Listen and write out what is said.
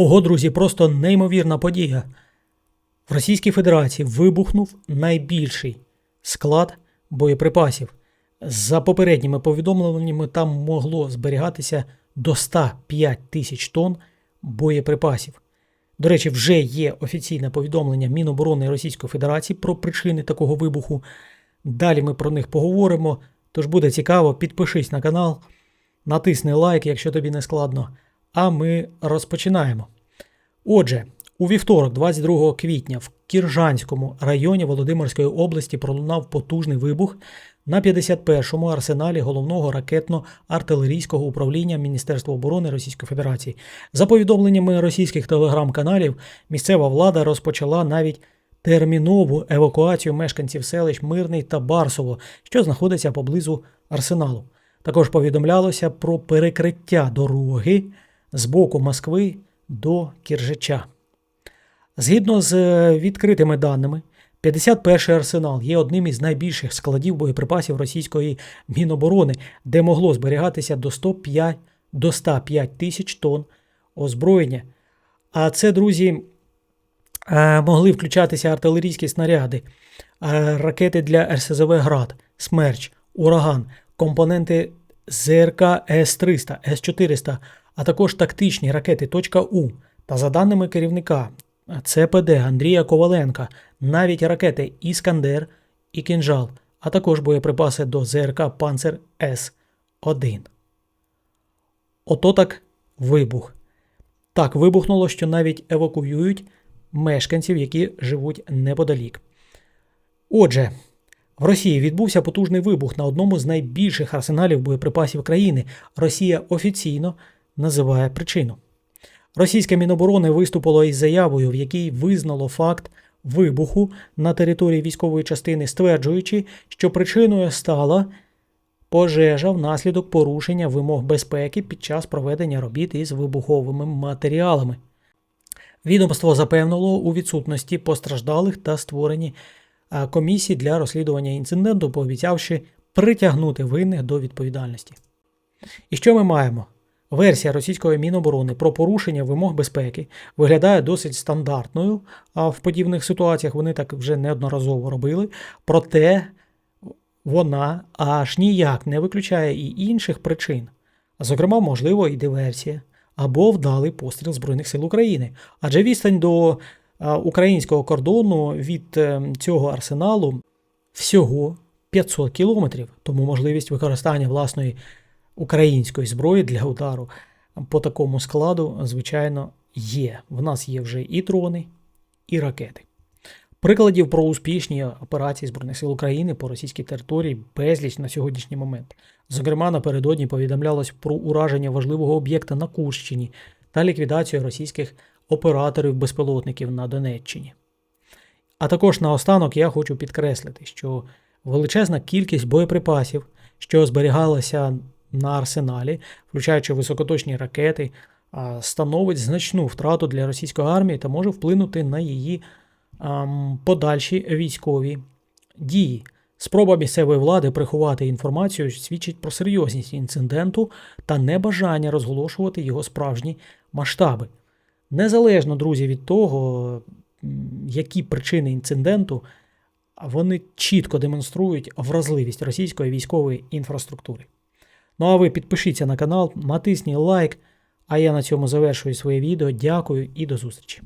Ого, друзі, просто неймовірна подія. В Російській Федерації вибухнув найбільший склад боєприпасів. За попередніми повідомленнями, там могло зберігатися до 105 тисяч тонн боєприпасів. До речі, вже є офіційне повідомлення Міноборони Російської Федерації про причини такого вибуху. Далі ми про них поговоримо. Тож буде цікаво, підпишись на канал, натисни лайк, якщо тобі не складно. А ми розпочинаємо. Отже, у вівторок, 22 квітня, в Кіржанському районі Володимирської області пролунав потужний вибух на 51-му арсеналі головного ракетно-артилерійського управління Міністерства оборони Російської Федерації. За повідомленнями російських телеграм-каналів, місцева влада розпочала навіть термінову евакуацію мешканців селищ Мирний та Барсово, що знаходиться поблизу арсеналу. Також повідомлялося про перекриття дороги з боку Москви до Кіржича. Згідно з е, відкритими даними, 51-й арсенал є одним із найбільших складів боєприпасів російської Міноборони, де могло зберігатися до 105, до 105 тисяч тонн озброєння. А це, друзі, е, могли включатися артилерійські снаряди, е, ракети для РСЗВ Град, Смерч, Ураган, компоненти ЗРК С-300, С-400, а також тактичні ракети «У». Та за даними керівника ЦПД Андрія Коваленка, навіть ракети Іскандер і Кінжал, а також боєприпаси до ЗРК Панцер С-1. Ото так вибух. Так вибухнуло, що навіть евакуюють мешканців, які живуть неподалік. Отже, в Росії відбувся потужний вибух на одному з найбільших арсеналів боєприпасів країни. Росія офіційно називає причину. Російське Міноборони виступило із заявою, в якій визнало факт вибуху на території військової частини, стверджуючи, що причиною стала пожежа внаслідок порушення вимог безпеки під час проведення робіт із вибуховими матеріалами. Відомство запевнило у відсутності постраждалих та створені е, комісії для розслідування інциденту, пообіцявши притягнути винних до відповідальності. І що ми маємо? Версія російської Міноборони про порушення вимог безпеки виглядає досить стандартною, а в подібних ситуаціях вони так вже неодноразово робили. Проте вона аж ніяк не виключає і інших причин, зокрема, можливо, і диверсія або вдалий постріл Збройних сил України. Адже відстань до українського кордону від е, цього арсеналу всього 500 кілометрів, тому можливість використання власної української зброї для удару по такому складу, звичайно, є. В нас є вже і дрони, і ракети. Прикладів про успішні операції Збройних сил України по російській території безліч на сьогоднішній момент. Зокрема, напередодні повідомлялось про ураження важливого об'єкта на Курщині та ліквідацію російських операторів-безпілотників на Донеччині. А також наостанок я хочу підкреслити, що величезна кількість боєприпасів, що зберігалася на арсеналі, включаючи високоточні ракети, становить значну втрату для російської армії та може вплинути на її подальші військові дії. Спроба місцевої влади приховати інформацію свідчить про серйозність інциденту та небажання розголошувати його справжні масштаби. Незалежно, друзі, від того, які причини інциденту, вони чітко демонструють вразливість російської військової інфраструктури. Ну а ви підпишіться на канал, натисніть лайк. А я на цьому завершую своє відео. Дякую і до зустрічі.